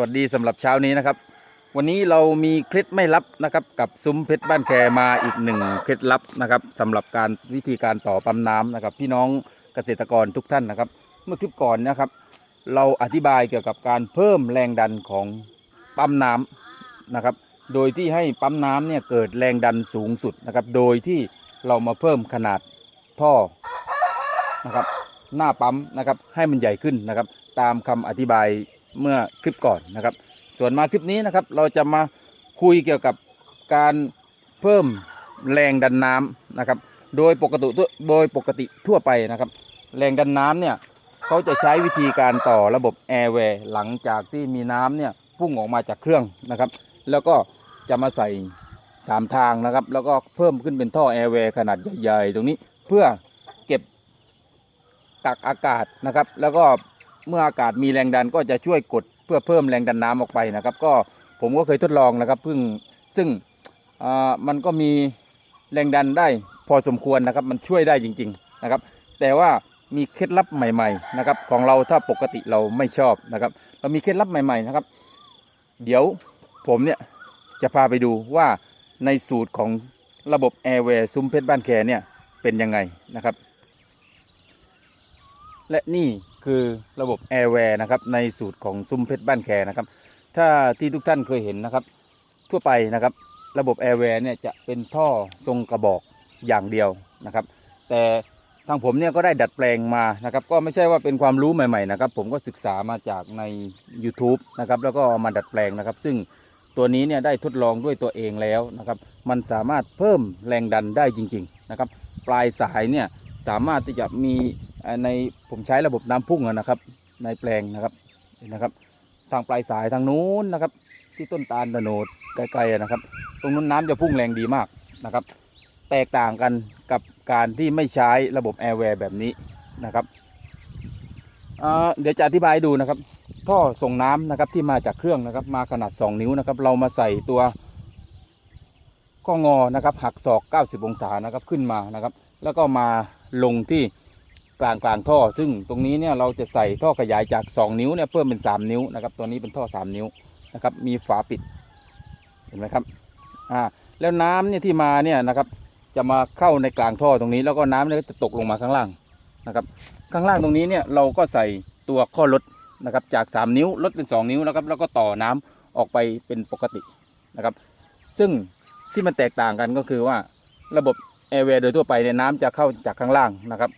วัสดีสำหรับเช้านี้นะครับ วันนี้เรามีเคล็ดไม่ลับนะครับ กับซุ้มเพชรบ้านแคมาอีกหนึ่งเคล็ดลับนะครับสำหรับการวิธีการต่อปั๊มน้ำนะครับ พี่น้องเกษตรกรทุกท่านนะครับ เมื่อคลิปก่อนนะครับ เราอธิบายเกี่ยวกับการเพิ่มแรงดันของปั๊มน้ำนะครับ โดยที่ให้ปั๊มน้ำเนี่ยเกิดแรงดันสูงสุดนะครับ โดยที่เรามาเพิ่มขนาดท่อนะครับ หน้าปั๊มนะครับให้มันใหญ่ขึ้นนะครับ ตามคำอธิบาย เมื่อคลิปก่อนนะครับ ส่วนมาคลิปนี้นะครับ เราจะมาคุยเกี่ยวกับการเพิ่มแรงดันน้ำนะครับ โดยปกติโดยปกติทั่วไปนะครับ แรงดันน้ำเนี่ยเขาจะใช้วิธีการต่อระบบแอร์แวร์หลังจากที่มีน้ำเนี่ยพุ่งออกมาจากเครื่องนะครับ แล้วก็จะมาใส่สามทางนะครับ แล้วก็เพิ่มขึ้นเป็นท่อแอร์แวร์ขนาดใหญ่ๆ ตรงนี้เพื่อเก็บกักอากาศนะครับ แล้วก็ เมื่ออากาศมีแรงดันก็จะช่วยกดเพื่อเพิ่มแรงดันน้ำออกไปนะครับ ก็ผมก็เคยทดลองนะครับเพิ่งซึ่งมันก็มีแรงดันได้พอสมควรนะครับ มันช่วยได้จริง ๆนะครับ แต่ว่ามีเคล็ดลับใหม่ๆนะครับ ของเราถ้าปกติเราไม่ชอบนะครับ เรามีเคล็ดลับใหม่ๆนะครับ เดี๋ยวผมเนี่ยจะพาไปดูว่าในสูตรของระบบแอร์แวร์ซุ้มเพชรบ้านแคเนี่ยเป็นยังไงนะครับ และนี่ คือระบบแอร์แวร์นะครับในสูตรของซุ้มเพชรบ้านแคนะครับ ถ้าที่ทุกท่านเคยเห็นนะครับ ทั่วไปนะครับ ระบบแอร์แวร์เนี่ยจะเป็นท่อทรงกระบอกอย่างเดียวนะครับ แต่ทางผมเนี่ยก็ได้ดัดแปลงมานะครับ ก็ไม่ใช่ว่าเป็นความรู้ใหม่ๆนะครับ ผมก็ศึกษามาจากใน YouTube นะครับ แล้วก็เอามาดัดแปลงนะครับ ซึ่งตัวนี้เนี่ยได้ทดลองด้วยตัวเองแล้วนะครับ มันสามารถเพิ่มแรงดันได้จริง ๆนะครับ ปลายสายเนี่ยสามารถที่จะมี ในผมใช้ระบบน้ำพุ่งนะครับ ในแปลงนะครับนะครับ ทางปลายสายทางนู้นนะครับ ที่ต้นตาลตะโนดไกลๆนะครับ ตรงนู้นน้ำจะพุ่งแรงดีมากนะครับ แตกต่างกันกับการที่ไม่ใช้ระบบแอร์แวร์แบบนี้นะครับเดี๋ยวจะอธิบายดูนะครับ ท่อส่งน้ำนะครับที่มาจากเครื่องนะครับ มาขนาด 2 นิ้วนะครับ เรามาใส่ตัวข้องอนะครับหักศอก 90 องศานะครับขึ้นมานะครับ แล้วก็มาลงที่ กลางกลางท่อ ซึ่งตรงนี้เนี่ยเราจะใส่ท่อขยายจาก 2 นิ้วเนี่ยเพิ่มเป็น 3 นิ้วนะครับ ตัวนี้เป็นท่อ 3 นิ้วนะครับ มีฝาปิด เห็นไหมครับ อ่า แล้วน้ำเนี่ยที่มาเนี่ยนะครับ จะมาเข้าในกลางท่อตรงนี้ แล้วก็น้ำเนี่ยจะตกลงมาข้างล่างนะครับ ข้างล่างตรงนี้เนี่ยเราก็ใส่ตัวข้อลดนะครับ จาก 3 นิ้วลดเป็น 2 นิ้วแล้วครับ แล้วก็ต่อน้ำออกไปเป็นปกตินะครับ ซึ่งที่มันแตกต่างกันก็คือว่าระบบแอร์แวร์โดยทั่วไปเนี่ยน้ำจะเข้าจากข้างล่างนะครับ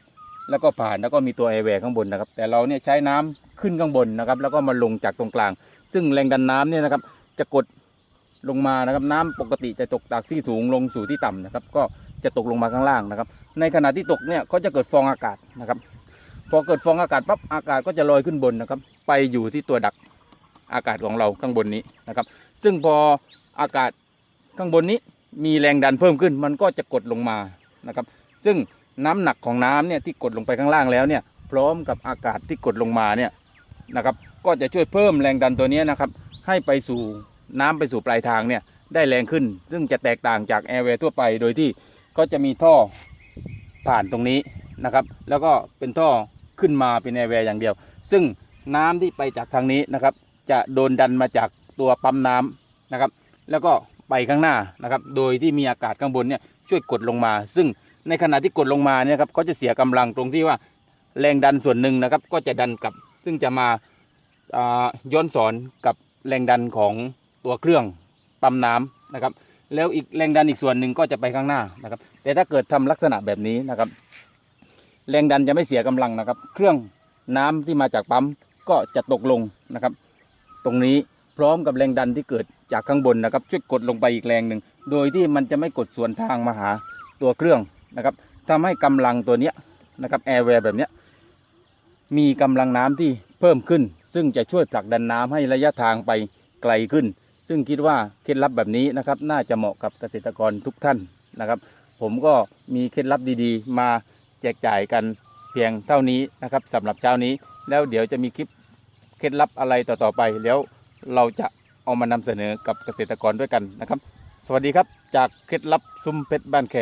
แล้วก็ผ่านแล้วก็มีตัวแอร์แวร์ข้างบนนะครับ แต่เราเนี่ยใช้น้ำขึ้นข้างบนนะครับ แล้วก็มาลงจากตรงกลาง ซึ่งแรงดันน้ำเนี่ยนะครับ จะกดลงมานะครับ น้ำปกติจะตกจากที่สูงลงสู่ที่ต่ำนะครับ ก็จะตกลงมาข้างล่างนะครับ ในขณะที่ตกเนี่ยก็จะเกิดฟองอากาศนะครับ พอเกิดฟองอากาศปั๊บอากาศก็จะลอยขึ้นบนนะครับ ไปอยู่ที่ตัวดักอากาศของเราข้างบนนี้นะครับ ซึ่งพออากาศข้างบนนี้มีแรงดันเพิ่มขึ้น มันก็จะกดลงมานะครับ ซึ่ง น้ำหนักของน้ำเนี่ยที่กดลงไปข้างล่างแล้วเนี่ยพร้อมกับอากาศที่กดลงมาเนี่ยนะครับก็จะช่วยเพิ่มแรงดันตัวนี้นะครับให้ไปสู่น้ำไปสู่ปลายทางเนี่ยได้แรงขึ้น ซึ่งจะแตกต่างจากแอร์เวย์ทั่วไปโดยที่ก็จะมีท่อผ่านตรงนี้นะครับ แล้วก็เป็นท่อขึ้นมาเป็นแอร์เวย์อย่างเดียว ซึ่งน้ำที่ไปจากทางนี้นะครับ จะโดนดันมาจากตัวปั๊มน้ำนะครับ แล้วก็ไปข้างหน้านะครับ โดยที่มีอากาศข้างบนเนี่ยช่วยกดลงมา ซึ่ง ในขณะที่กดลงมาเนี่ยครับก็จะเสียกำลังตรงที่ว่าแรงดันส่วนหนึ่งนะครับ ก็จะดันกลับ ซึ่งจะมาย้อนสอนกับแรงดันของตัวเครื่องปั๊มน้ำนะครับ แล้วอีกแรงดันอีกส่วนหนึ่งก็จะไปข้างหน้านะครับ แต่ถ้าเกิดทำลักษณะแบบนี้นะครับ แรงดันจะไม่เสียกำลังนะครับ เครื่องน้ำที่มาจากปั๊มก็จะตกลงนะครับ ตรงนี้พร้อมกับแรงดันที่เกิดจากข้างบนนะครับ ช่วยกดลงไปอีกแรงหนึ่งโดยที่มันจะไม่กดส่วนทางมาหาตัวเครื่อง นะครับทำให้กำลังตัวเนี้ยนะครับแอร์แวร์แบบเนี้ยมีกำลังน้ำที่เพิ่มขึ้น ซึ่งจะช่วยผลักดันน้ำให้ระยะทางไปไกลขึ้น ซึ่งคิดว่าเคล็ดลับแบบนี้นะครับน่าจะเหมาะกับเกษตรกรทุกท่านนะครับ ผมก็มีเคล็ดลับดีๆ มาแจกจ่ายกันเพียงเท่านี้นะครับสำหรับเช้านี้ แล้วเดี๋ยวจะมีคลิปเคล็ดลับอะไรต่อๆไป แล้วเราจะเอามานำเสนอกับเกษตรกรด้วยกันนะครับ สวัสดีครับจากเคล็ดลับซุ้มเพชรบ้านแค